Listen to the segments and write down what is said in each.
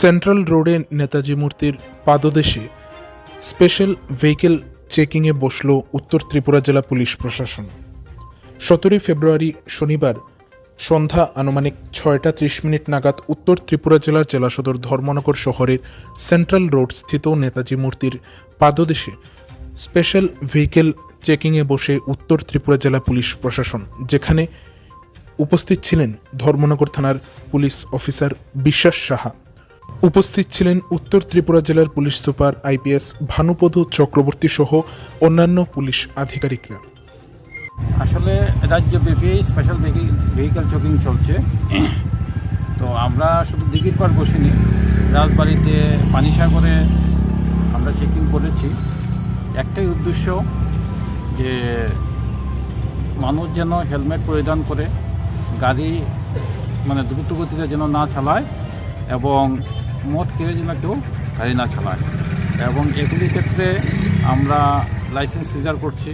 Central রোডে নেতাজি মূর্তির পাদদেশে স্পেশাল ভেহিকেল চেকিংয়ে বসল উত্তর ত্রিপুরা জেলা পুলিশ প্রশাসন। সতেরোই ফেব্রুয়ারি শনিবার সন্ধ্যা আনুমানিক ছয়টা ত্রিশ মিনিট নাগাদ উত্তর ত্রিপুরা জেলার জেলা সদর ধর্মনগর শহরের সেন্ট্রাল রোড স্থিত নেতাজি মূর্তির পাদদেশে স্পেশাল ভেহিকেল চেকিংয়ে বসে উত্তর ত্রিপুরা জেলা পুলিশ প্রশাসন, যেখানে উপস্থিত ছিলেন ধর্মনগর থানার পুলিশ অফিসার বিশ্বাস সাহা। উপস্থিত ছিলেন উত্তর ত্রিপুরা জেলার police super IPS Bhanupada Chakraborty সহ অন্যান্য পুলিশ আধিকারিকরা। আসলে রাজ্যব্যাপী স্পেশাল ভেহিকেল চেকিং চলছে। তো আমরা শুধু দিঘির পার বসিনি, রাজবাড়িতে পানিসাগরে আমরা চেকিং করেছি। একটাই উদ্দেশ্য যে মানুষ যেন হেলমেট পরিধান করে, গাড়ি মানে দ্রুত গতিতে যেন না চালায় এবং মদ খেয়ে যেন কেউ গাড়ি না চালায় এবং এগুলির ক্ষেত্রে আমরা লাইসেন্স সিজার করছি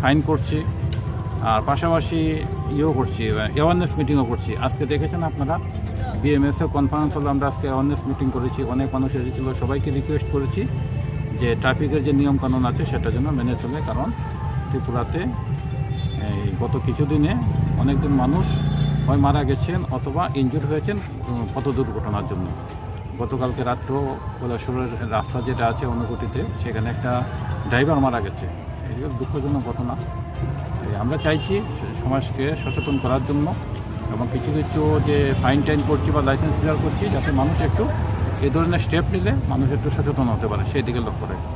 ফাইন করছি, আর পাশাপাশি ইয়েও করছি অ্যাওয়ারনেস মিটিংও করছি। আজকে দেখেছেন আপনারা? বিএমএসও কনফারেন্স হলো আমরা আজকে অ্যাওয়ারনেস মিটিং করেছি। অনেক মানুষ এসেছিল। সবাইকে রিকোয়েস্ট করেছি যে ট্রাফিকের যে নিয়মকানুন আছে সেটা যেন মেনে চলে, কারণ ত্রিপুরাতে এই গত কিছুদিনে অনেকজন মানুষ হয় মারা গেছেন অথবা ইনজুর হয়েছেন পথ দুর্ঘটনার জন্য। গতকালকে রাত্র কৈলাসরের রাস্তা যেটা আছে অনুকুটিতে সেখানে একটা ড্রাইভার মারা গেছে। এগুলো দুঃখজনক ঘটনা। আমরা চাইছি সমাজকে সচেতন করার জন্য এবং কিছু কিছু যে ফাইন টাইন করছি বা লাইসেন্স ক্লিয়ার করছি, যাতে মানুষ একটু এ ধরনের স্টেপ নিলে মানুষ একটু সচেতন হতে পারে। সেই দিকে লক্ষ্য রাখি।